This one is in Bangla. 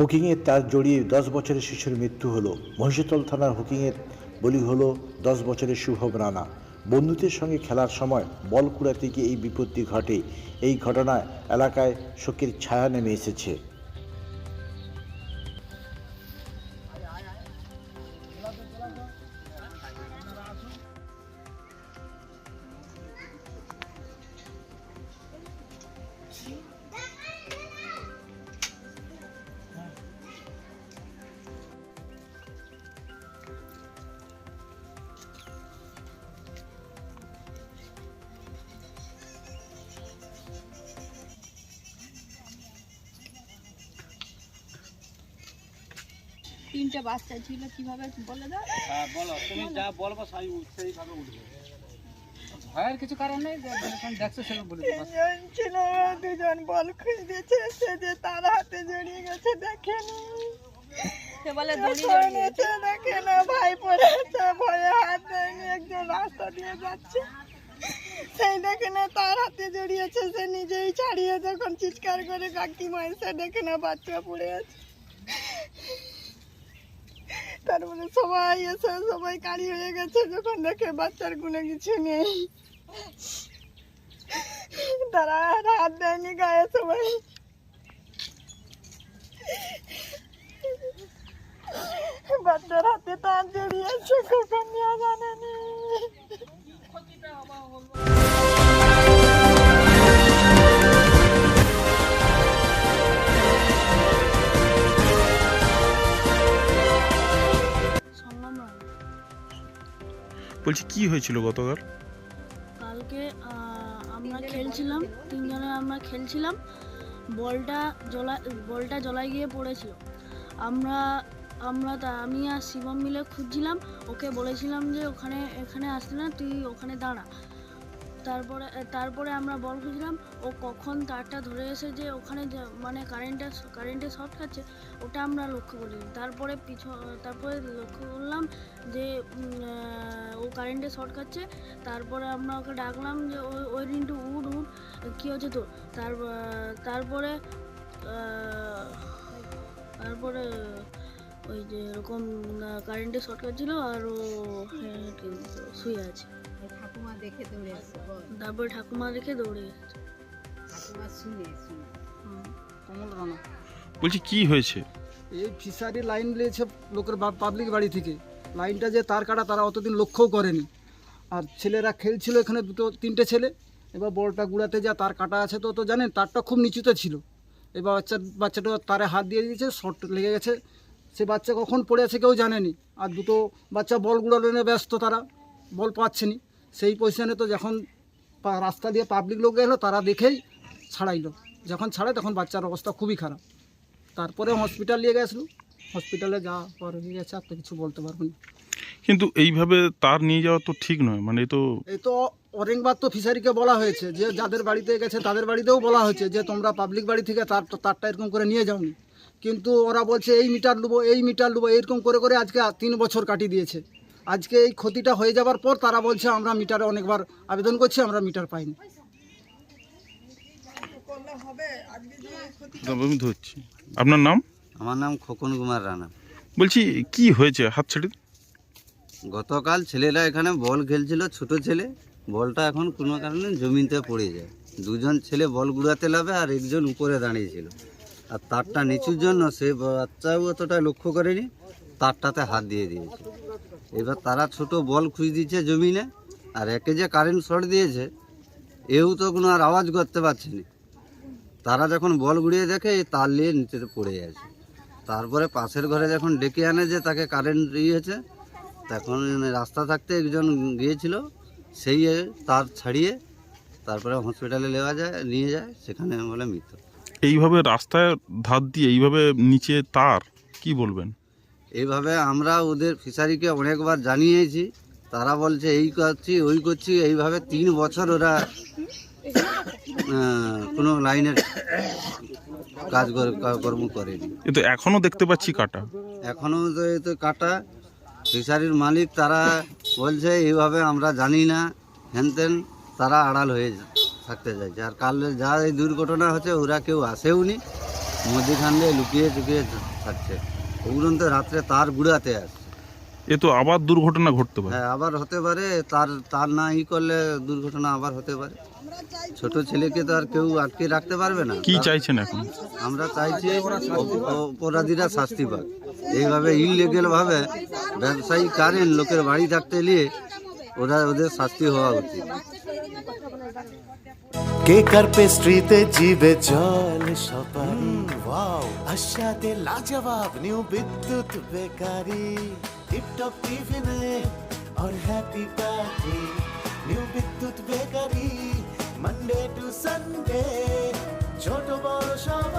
হুকিংয়ের তার জড়িয়ে দশ বছরের শিশুর মৃত্যু হলো। মহিষতল থানার হুকিংয়ের বলি হলো, দশ বছরের শুভম রানা। বন্ধুদের সঙ্গে খেলার সময় বল কুড়াতে গিয়ে এই বিপত্তি ঘটে। এই ঘটনায় এলাকায় শোকের ছায়া নেমে এসেছে। তিনটে বাচ্চা ছিল কীভাবে বলে দাও? হ্যাঁ বলো তুমি যা বলব সেই সেইভাবে উঠবে। ভয়ের কিছু কারণ নেই যখন দেখছ বলে ছিল দুজন বল খুঁজতেছে সে যে তার হাতে জড়িয়ে গেছে দেখেনি। সে বলে দেখে না ভাই পড়েছে ভয়ে হাত দেয়নি একজন রাস্তা দিয়ে যাচ্ছে। সেই দেখে না তার হাতে জড়িয়েছে সে নিজেই ছাড়িয়ে যখন চিৎকার করে কাকিমা এসে দেখে না বাচ্চা পড়ে আছে। তারপরে সবাই এসে সবাই কারি হয়ে গেছে যখন দেখে বাচ্চার কোনো কিছু নেই। তারা আর হাত দেয়নি গায়ে সবাই। বাচ্চার হাতে তার জড়িয়েছে কখন নিয়ে জানেনি বলছি, কি হয়েছিল গতকাল? কালকে আমরা খেলছিলাম, তিনজনে আমরা খেলছিলাম, বলটা জলা বলটা জলায় গিয়ে পড়েছিল। আমরা আমরা তা, আমি আর শিবম মিলে খুঁজছিলাম, ওকে বলেছিলাম যে ওখানে, এখানে আসতে না, তুই ওখানে দাঁড়া। তারপরে তারপরে আমরা বল খুঁজলাম ও কখন তারটা ধরে এসে যে ওখানে মানে কারেন্টটা কারেন্টে শর্ট খাচ্ছে, ওটা আমরা লক্ষ্য করিনি। তারপরে পিছ তারপরে লক্ষ্য করলাম যে ও কারেন্টে শর্ট খাচ্ছে, তারপরে আমরা ওকে ডাকলাম যে, ওই ওই রিন্টু উড উড কী হচ্ছে তোর? তার, তারপরে তারপরে ওই যে এরকম কারেন্টে শর্ট খাচ্ছিল আর ও হ্যাঁ, শুয়ে আছে। ঠাকুমা দেখে দৌড়ে আসছে তারপরে ঠাকুমা রেখে দৌড়ে গেছে ঠাকুমা শুনে শুনে। কমল রানা বলছি কি হয়েছে? এই ফিশারি লাইন নিয়েছে লোকের পাবলিক বাড়ি থেকে। লাইনটা যে তার কাটা তারা অতদিন লক্ষ্যও করেনি। আর ছেলেরা খেলছিল এখানে দুটো তিনটে ছেলে। এবার বলটা গুড়াতে যা তার কাটা আছে তো তো জানেন তারটা খুব নিচুতে ছিল। এবার বাচ্চা বাচ্চাটা তারে হাত দিয়ে দিয়েছে শর্ট লেগে গেছে। সে বাচ্চা কখন পড়ে আছে কেউ জানেনি। আর দুটো বাচ্চা বল গুড়ানো নিয়ে ব্যস্ত তারা বল পাচ্ছেনি। সেই পজিশনে তো যখন রাস্তা দিয়ে পাবলিক লোক গেলো তারা দেখেই ছাড়াইলো। যখন ছাড়ায় তখন বাচ্চার অবস্থা খুবই খারাপ। তারপরে হসপিটাল নিয়ে গেছিল। হসপিটালে যা পর হয়ে গেছে আর তো কিছু বলতে পারব না। কিন্তু এইভাবে তার নিয়ে যাওয়া তো ঠিক নয় মানে তো এই তো অরেংবাদ তো ফিশারিকে বলা হয়েছে যে যাদের বাড়িতে গেছে তাদের বাড়িতেও বলা হয়েছে যে তোমরা পাবলিক বাড়ি থেকে তার তারটা এরকম করে নিয়ে যাওনি। কিন্তু ওরা বলছে এই মিটার নেব এই মিটার নেব এরকম করে করে আজকে তিন বছর কাটিয়ে দিয়েছে। আজকে এই ক্ষতিটা হয়ে যাবার পর তারা বলছে আমরা মিটারে অনেকবার আবেদন করছি আমরা মিটার পাইনি। আপনার নাম? আমার নাম খোকন কুমার রানা। বলছি কি হয়েছে হাত ছেড়ে? গতকাল ছেলেরা এখানে বল খেলছিল ছোট ছেলে। বলটা এখন কোনো কারণে জমিতে পড়ে যায়। দুজন ছেলে বল গুড়াতে লাভে আর একজন উপরে দাঁড়িয়েছিল আর তারটা নিচুর জন্য সে বাচ্চাও অতটা লক্ষ্য করেনি, তারটাতে হাত দিয়ে দিয়েছে। এবার তারা ছোট বল খুঁজ দিচ্ছে জমিনে, আর একে যে কারেন্ট শর্ট দিয়েছে, এও তো কোনো আর আওয়াজ করতে পারছে না। তারা যখন বল গুড়িয়ে দেখে, এই তার নিয়ে নিচে পড়ে গেছে তারপরে পাশের ঘরে যখন ডেকে আনে যে তাকে কারেন্ট দিয়েছে, তখন রাস্তা থাকতে একজন গিয়েছিল, সেই তার ছাড়িয়ে তারপরে হসপিটালে নেওয়া যায়, নিয়ে যায়, সেখানে বলে মৃত এইভাবে রাস্তায় ধার দিয়ে এইভাবে নিচে তার কি বলবেন? এইভাবে আমরা ওদের ফিশারিকে অনেকবার জানিয়েছি। তারা বলছে এই করছি ওই করছি। এইভাবে তিন বছর ওরা কোনো লাইনের কাজ কর্ম করেনি। এ তো এখনও দেখতে পাচ্ছি কাটা। এখনও তো তো কাটা। ফিশারির মালিক তারা বলছে এইভাবে আমরা জানি না। হেনতেন তারা আড়াল হয়ে যা- থাকতে চাইছে। আর কাল যা এই দুর্ঘটনা হচ্ছে ওরা কেউ আসেও নি। মধ্যিখান দিয়ে লুকিয়ে টুকিয়ে থাকছে। উপরন্ত রাত্রে তার গুড়াতে আসছে। এ তো আবার দুর্ঘটনা ঘটতে পারে। হ্যাঁ আবার হতে পারে। তার তার না ই করলে দুর্ঘটনা আবার হতে পারে। ছোট ছেলেকে তো আর কেউ আটকে রাখতে পারবে না। কি চাইছেন এখন? আমরা চাইছি অপ- অপরাধীরা শাস্তি পাক। এইভাবে ইলিগেল ভাবে ব্যবসায়ী কারেন্ট লোকের বাড়ি থাকতে নিয়ে ওরা ওদের শাস্তি হওয়া উচিত কেকার পেস্ট্রিতে জিবে জল সপারি ওয়াও আশাতে লাজবাব নিউ বিদ্যুৎ বেকারি টিপটপ টিফিনে और happy party new Bidyut bakery Monday to Sunday ছোট বড় সবার